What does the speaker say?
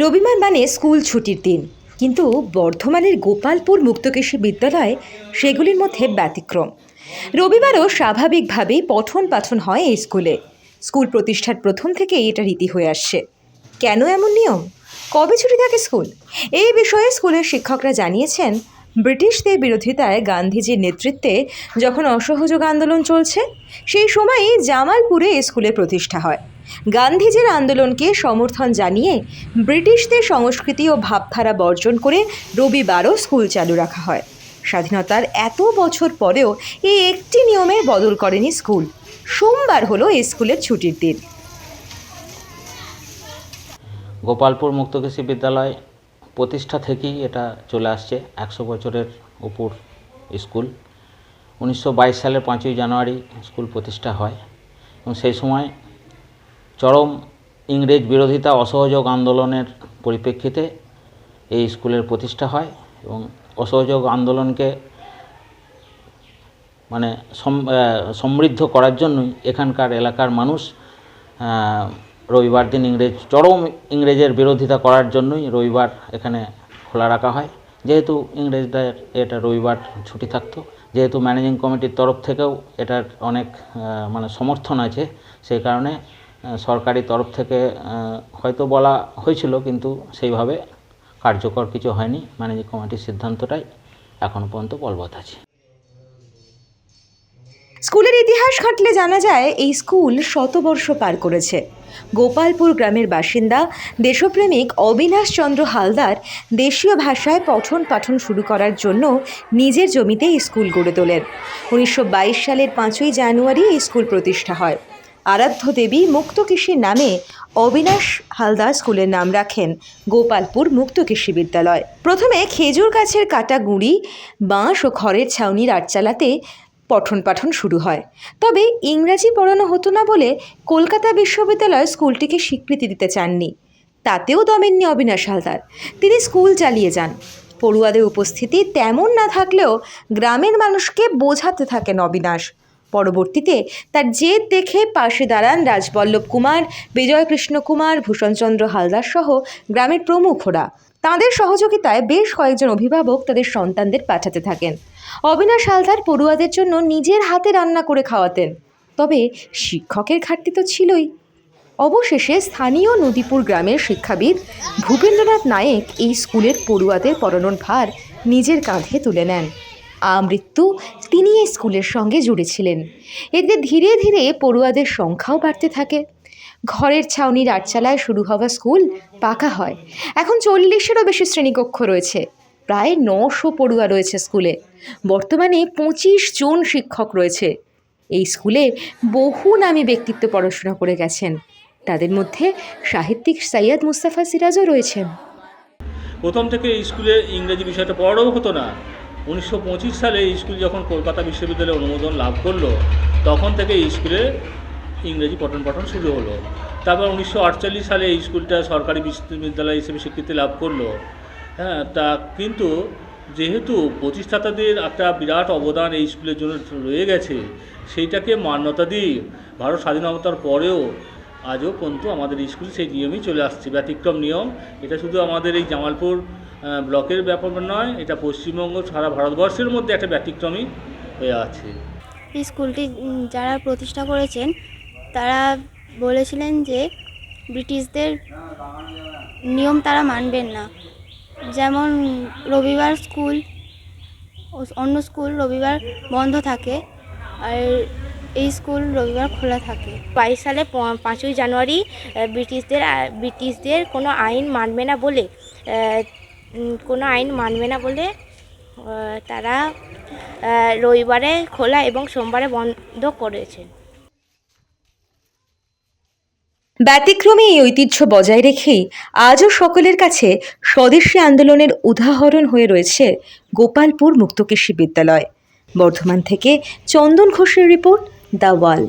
রবিবার মানে স্কুল ছুটির দিন। কিন্তু বর্ধমানের গোপালপুর মুক্তকেশী বিদ্যালয় সেগুলির মধ্যে ব্যতিক্রম। রবিবারও স্বাভাবিকভাবেই পঠন পাঠন হয় এই স্কুলে। স্কুল প্রতিষ্ঠার প্রথম থেকেই এটা রীতি হয়ে আসছে। কেন এমন নিয়ম? কবে ছুটি থাকে স্কুল? এই বিষয়ে স্কুলের শিক্ষকরা জানিয়েছেন, ব্রিটিশদের বিরোধিতায় গান্ধীজির নেতৃত্বে যখন অসহযোগ আন্দোলন চলছে, সেই সময়ই জামালপুরে এই স্কুলের প্রতিষ্ঠা হয়। গান্ধীজির আন্দোলনকে সমর্থন জানিয়ে ব্রিটিশদের সংস্কৃতি ও ভাবধারা বর্জন করে রবিবারও স্কুল চালু রাখা হয়। স্বাধীনতার এত বছর পরেও এই একটি নিয়মে বদল করেনি স্কুল। সোমবার হলো এই স্কুলের ছুটির দিন। গোপালপুর মুক্তকেশী বিদ্যালয় প্রতিষ্ঠা থেকেই এটা চলে আসছে, একশো বছরের উপর স্কুল। উনিশশো বাইশ সালের পাঁচই জানুয়ারি স্কুল প্রতিষ্ঠা হয় এবং সেই সময় চরম ইংরেজ বিরোধিতা, অসহযোগ আন্দোলনের পরিপ্রেক্ষিতে এই স্কুলের প্রতিষ্ঠা হয় এবং অসহযোগ আন্দোলনকে মানে সমৃদ্ধ করার জন্যই এখানকার এলাকার মানুষ রবিবার দিন ইংরেজ, চরম ইংরেজের বিরোধিতা করার জন্যই রবিবার এখানে খোলা রাখা হয়। যেহেতু ইংরেজদের এটা রবিবার ছুটি থাকতো, যেহেতু ম্যানেজিং কমিটির তরফ থেকেও এটার অনেক মানে সমর্থন আছে, সেই কারণে সরকারি তরফ থেকে হয়তো বলা হয়েছিল, কিন্তু সেইভাবে কার্যকর কিছু হয়নি। ম্যানেজিং কমিটির সিদ্ধান্তটাই এখনও পর্যন্ত বলবৎ আছে। স্কুলের ইতিহাস ঘাটলে জানা যায়, এই স্কুল শতবর্ষ পার করেছে। গোপালপুর গ্রামের বাসিন্দা, দেশপ্রেমিক অবিনাশ চন্দ্র হালদার দেশীয় ভাষায় পঠন পাঠন শুরু করার জন্য নিজের জমিতে স্কুল গড়ে তোলেন। উনিশশো বাইশ সালের পাঁচই জানুয়ারি এই স্কুল প্রতিষ্ঠা হয়। আরাধ্য দেবী মুক্তকেশীর নামে অবিনাশ হালদার স্কুলের নাম রাখেন গোপালপুর মুক্তকেশী বিদ্যালয়। প্রথমে খেজুর গাছের কাটা গুঁড়ি, বাঁশ ও খড়ের ছাউনির আটচালাতে পঠন পাঠন শুরু হয়। তবে ইংরাজি পড়ানো হতো না বলে কলকাতা বিশ্ববিদ্যালয় স্কুলটিকে স্বীকৃতি দিতে চাননি। তাতেও দমেননি অবিনাশ হালদার। তিনি স্কুল চালিয়ে যান। পড়ুয়াদের উপস্থিতি তেমন না থাকলেও গ্রামের মানুষকে বোঝাতে থাকেন অবিনাশ। পরবর্তীতে তার জেদ দেখে পাশে দাঁড়ান রাজবল্লভ কুমার, বিজয়কৃষ্ণ কুমার, ভূষণচন্দ্র হালদার সহ গ্রামের প্রমুখরা। তাঁদের সহযোগিতায় বেশ কয়েকজন অভিভাবক তাদের সন্তানদের পাঠাতে থাকেন। অবিনাশ হালদার পড়ুয়াদের জন্য নিজের হাতে রান্না করে খাওয়াতেন। তবে শিক্ষকের ঘাটতি তো ছিলই। অবশেষে স্থানীয় নদীপুর গ্রামের শিক্ষাবিদ ভূপেন্দ্রনাথ নায়েক এই স্কুলের পড়ুয়াদের পড়ানোর ভার নিজের কাঁধে তুলে নেন। আমৃত্যু তিনি এই স্কুলের সঙ্গে জুড়েছিলেন। এতে ধীরে ধীরে পড়ুয়াদের সংখ্যাও বাড়তে থাকে। ঘরের ছাউনির আটচালায় শুরু হওয়া স্কুল পাকা হয়। এখন চল্লিশেরও বেশি শ্রেণীকক্ষ রয়েছে। প্রায় নশো পড়ুয়া রয়েছে স্কুলে। বর্তমানে পঁচিশ জন শিক্ষক রয়েছে। এই স্কুলে বহু নামী ব্যক্তিত্ব পড়াশোনা করে গেছেন। তাদের মধ্যে সাহিত্যিক সৈয়দ মুস্তাফা সিরাজও রয়েছেন। প্রথম থেকে স্কুলে ইংরেজি বিষয়টা পড়াও হতো না। উনিশশো পঁচিশ সালে এই স্কুল যখন কলকাতা বিশ্ববিদ্যালয়ে অনুমোদন লাভ করল, তখন থেকে এই স্কুলে ইংরেজি পঠন পাঠন শুরু হলো। তারপর উনিশশো আটচল্লিশ সালে এই স্কুলটা সরকারি বিশ্ববিদ্যালয় হিসেবে স্বীকৃতি লাভ করল। হ্যাঁ তা কিন্তু যেহেতু প্রতিষ্ঠাতাদের একটা বিরাট অবদান এই স্কুলের জন্য রয়ে গেছে, সেইটাকে মান্যতা দিয়ে ভারত স্বাধীনতার পরেও আজও পর্যন্ত আমাদের স্কুল সেই নিয়মই চলে আসছে। ব্যতিক্রম নিয়ম। এটা শুধু আমাদের এই জামালপুর ব্লকের ব্যাপার নয় এটা পশ্চিমবঙ্গ সারা ভারতবর্ষের মধ্যে একটা ব্যতিক্রমী হয়ে আছে। এই স্কুলটি যারা প্রতিষ্ঠা করেছেন তারা বলেছিলেন যে ব্রিটিশদের নিয়ম তারা মানবেন না। যেমন রবিবার স্কুল অন্য স্কুল রবিবার বন্ধ থাকে আর এই স্কুল রবিবার খোলা থাকে। বাইশ সালে পাঁচই জানুয়ারি ব্রিটিশদের ব্রিটিশদের কোনো আইন মানবে না বলে কোনো আইন মানবে না বলে তারা রবিবারে খোলা এবং সোমবারে বন্ধ করেছে। ব্যতিক্রমী এই ঐতিহ্য বজায় রেখেই আজও সকলের কাছে স্বদেশী আন্দোলনের উদাহরণ হয়ে রয়েছে গোপালপুর মুক্তকেশী বিদ্যালয়। বর্ধমান থেকে চন্দন ঘোষের রিপোর্ট দ্য ওয়াল।